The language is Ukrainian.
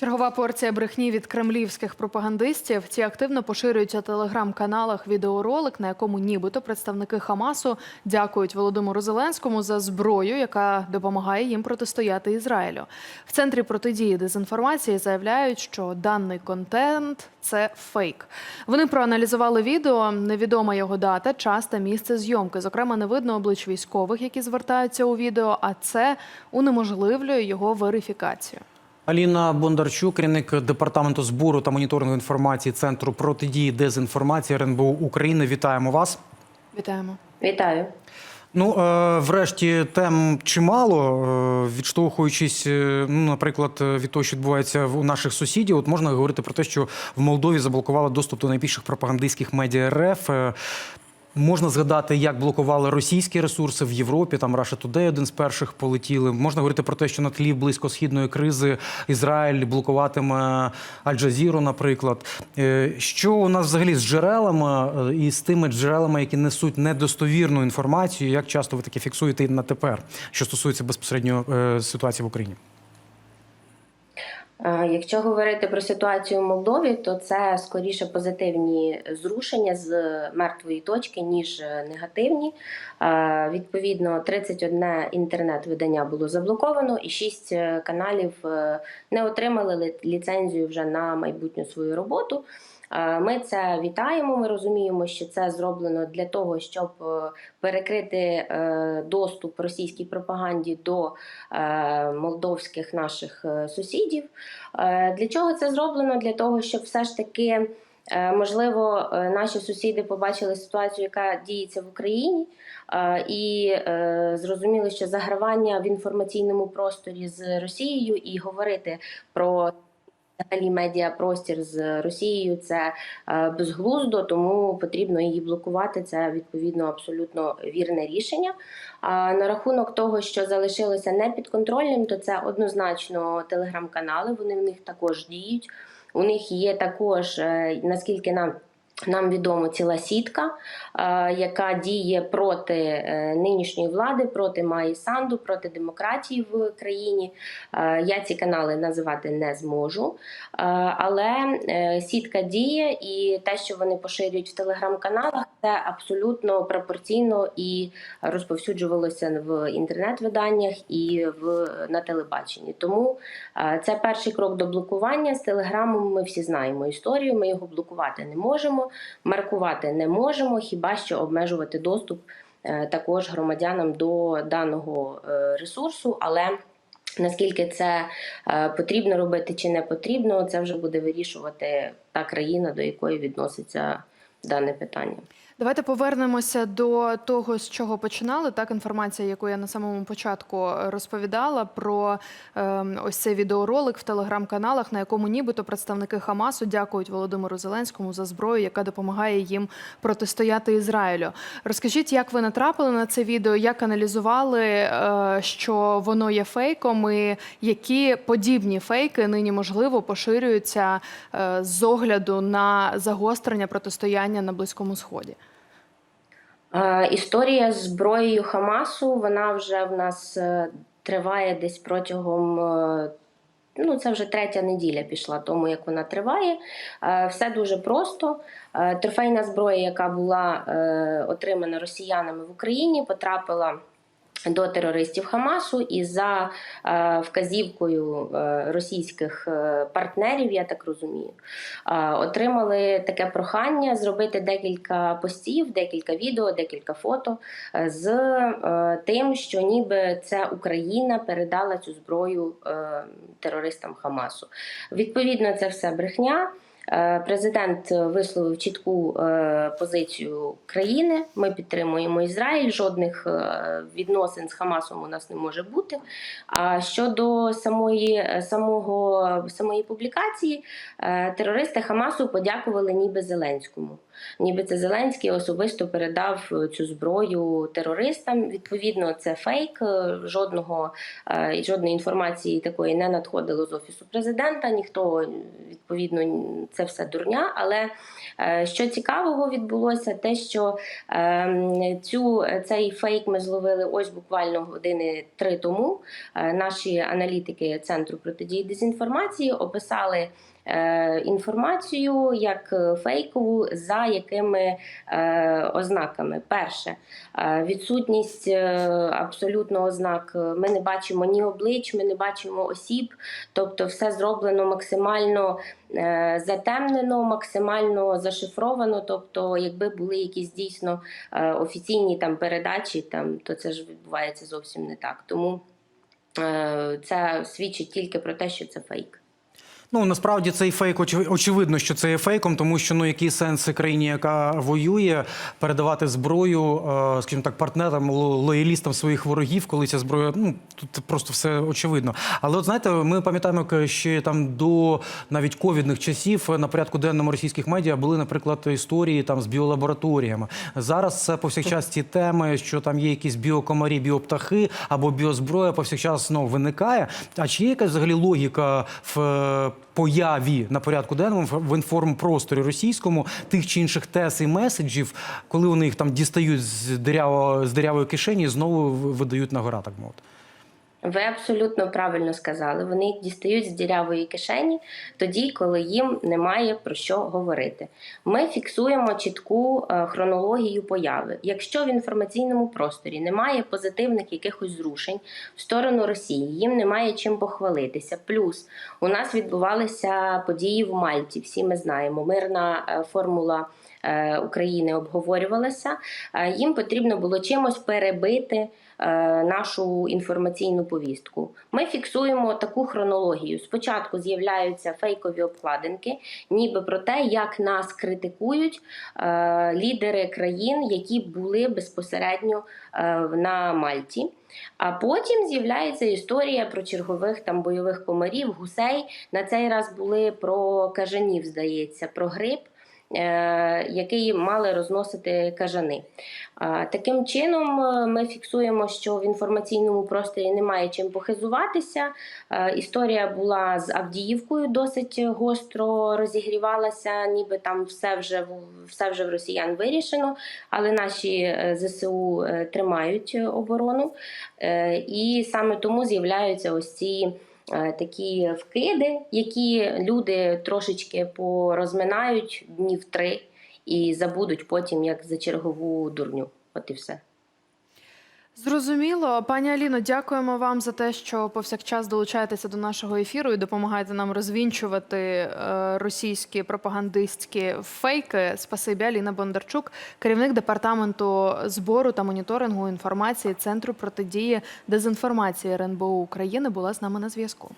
Чергова порція брехні від кремлівських пропагандистів. Ці активно поширюють телеграм-каналах відеоролик, на якому нібито представники Хамасу дякують Володимиру Зеленському за зброю, яка допомагає їм протистояти Ізраїлю. В центрі протидії дезінформації заявляють, що даний контент це фейк. Вони проаналізували відео. Невідома його дата, час та місце зйомки. Зокрема, не видно облич військових, які звертаються у відео, а це унеможливлює його верифікацію. Аліна Бондарчук, керівник департаменту збору та моніторингу інформації Центру протидії дезінформації РНБУ України. Вітаємо вас. Вітаємо. Вітаю. Ну, е, врешті тем чимало, е, відштовхуючись, е, ну, наприклад, від того, що відбувається у наших сусідів, от можна говорити про те, що в Молдові заблокували доступ до найбільших пропагандистських медіа РФ. Можна згадати, як блокували російські ресурси в Європі. Там Russia Today один з перших полетіли. Можна говорити про те, що на тлі близькосхідної кризи Ізраїль блокуватиме Аль-Джазіру, наприклад. Е, Що у нас взагалі з джерелами е, і з тими джерелами, які несуть недостовірну інформацію? Як часто ви таке фіксуєте на тепер, що стосується безпосередньо е, ситуації в Україні? Е, Якщо говорити про ситуацію в Молдові, то це скоріше позитивні зрушення з мертвої точки, ніж негативні. Е, Відповідно, 31 інтернет-видання було заблоковано, і 6 каналів е, не отримали ліцензію вже на майбутню свою роботу. Е, Ми це вітаємо. Ми розуміємо, що це зроблено для того, щоб е, перекрити е, доступ російській пропаганді до е, молдовських наших е, сусідів. Е, Для чого це зроблено? Для того, щоб все ж таки. е, Можливо, е, наші сусіди побачили ситуацію, яка діється в Україні, і зрозуміли, що загравання в інформаційному просторі з Росією і говорити про взагалі медіапростір з Росією це е, безглуздо, тому потрібно її блокувати. Це відповідно абсолютно вірне рішення. На рахунок того, що залишилося непідконтрольним, то це однозначно телеграм-канали. Вони в них також діють. У них є також, е, наскільки нам. Нам відомо ціла сітка, е, яка діє проти е, нинішньої влади, проти Майї Санду, проти демократії в країні. Е, Я ці канали називати не зможу, але сітка діє, і те, що вони поширюють в телеграм-каналах, це абсолютно пропорційно і розповсюджувалося в інтернет-виданнях і в на телебаченні. Тому це перший крок до блокування. З телеграмом ми всі знаємо історію. Ми його блокувати не можемо, маркувати не можемо, хіба що обмежувати доступ е, також громадянам до даного е, ресурсу, але Наскільки це е, потрібно робити чи не потрібно, це вже буде вирішувати та країна, до якої відноситься дане питання. Давайте повернемося до того, з чого починали. Так, інформація, яку я на самому початку розповідала про е, ось цей відеоролик в телеграм-каналах, на якому нібито представники Хамасу дякують Володимиру Зеленському за зброю, яка допомагає їм протистояти Ізраїлю. Розкажіть, як ви натрапили на це відео, як аналізували, е, що воно є фейком, і які подібні фейки нині можливо поширюються е, з огляду на загострення протистояння на Близькому Сході. Е, Історія з зброєю Хамасу вона вже в нас е, триває десь протягом. е, Ну, це вже третя неділя пішла тому, як вона триває. Все дуже просто. Трофейна зброя, яка була отримана росіянами в Україні, потрапила до терористів Хамасу, і за е, вказівкою е, російських е, партнерів, я так розумію, е, отримали таке прохання зробити декілька постів, декілька відео, декілька фото е, з е, тим, що ніби це Україна передала цю зброю е, терористам Хамасу. Відповідно, це все брехня. Е, Президент висловив чітку е, позицію країни. Ми підтримуємо Ізраїль. Жодних е, відносин з Хамасом у нас не може бути. А щодо самої самого самої публікації, терористи Хамасу подякували ніби Зеленському. Ніби це Зеленський особисто передав цю зброю терористам. Відповідно, це фейк. Жодного жодної інформації такої не надходило з офісу президента. Ніхто відповідно це все дурня. Але е, що цікавого відбулося, те, що е, цю цей фейк ми зловили ось буквально години три тому. Е, Наші аналітики центру протидії дезінформації описали. е, Інформацію як фейкову, за якими е, ознаками. Перше, відсутність е, абсолютно ознак. Ми не бачимо ні облич, ми не бачимо осіб, тобто все зроблено максимально е, затемнено, максимально зашифровано. Тобто, якби були якісь дійсно е, офіційні там передачі, там то це ж відбувається зовсім не так. Тому е, це свідчить тільки про те, що це фейк. Ну насправді цей фейк очевидно, що це є фейком, тому що ну який сенс країні, яка воює, передавати зброю, е, скажімо так, партнерам, ло- лоялістам своїх ворогів, коли ця зброя, ну тут просто все очевидно. Але от знаєте, ми пам'ятаємо, ще там до навіть ковідних часів на порядку денному російських медіа були, наприклад, історії там з біолабораторіями. Зараз це повсякчас ці теми, що там є якісь біокомарі, біоптахи або біозброя, повсякчас ну, виникає. А чи є якась взагалі логіка в е, появі на порядку денному в- інформпросторі російському тих чи інших тез і меседжів, коли вони їх там дістають з диряво, з дирявої кишені знову видають на гора, так мовити? Ви абсолютно правильно сказали. Вони дістають з дірявої кишені тоді, коли їм немає про що говорити. Ми фіксуємо чітку е, хронологію появи. Якщо в інформаційному просторі немає позитивних якихось зрушень в сторону Росії, їм немає чим похвалитися. Плюс у нас відбувалися події в Мальті. Всі ми знаємо. Мирна е, формула. е, України обговорювалася, їм потрібно було чимось перебити нашу інформаційну повістку. Ми фіксуємо таку хронологію. Спочатку з'являються фейкові обкладинки, ніби про те, як нас критикують е, лідери країн, які були безпосередньо е, на Мальті. А потім з'являється історія про чергових там бойових комарів, гусей. На цей раз були про кажанів, здається, про гриб. Е, Який мали розносити кажани. Таким чином, е, ми фіксуємо, що в інформаційному просторі немає чим похизуватися. Е, Історія була з Авдіївкою досить гостро розігрівалася, ніби там все вже все вже в росіян вирішено. Але наші ЗСУ тримають оборону, і саме тому з'являються ось ці. Е, Такі вкиди, які люди трошечки порозминають днів три і забудуть потім як за чергову дурню. От і все. Зрозуміло, пані Аліно, дякуємо вам за те, що повсякчас долучаєтеся до нашого ефіру і допомагаєте нам розвінчувати е, російські пропагандистські фейки. Спасибі, Аліна Бондарчук, керівник департаменту збору та моніторингу інформації Центру протидії дезінформації РНБО України, була з нами на зв'язку.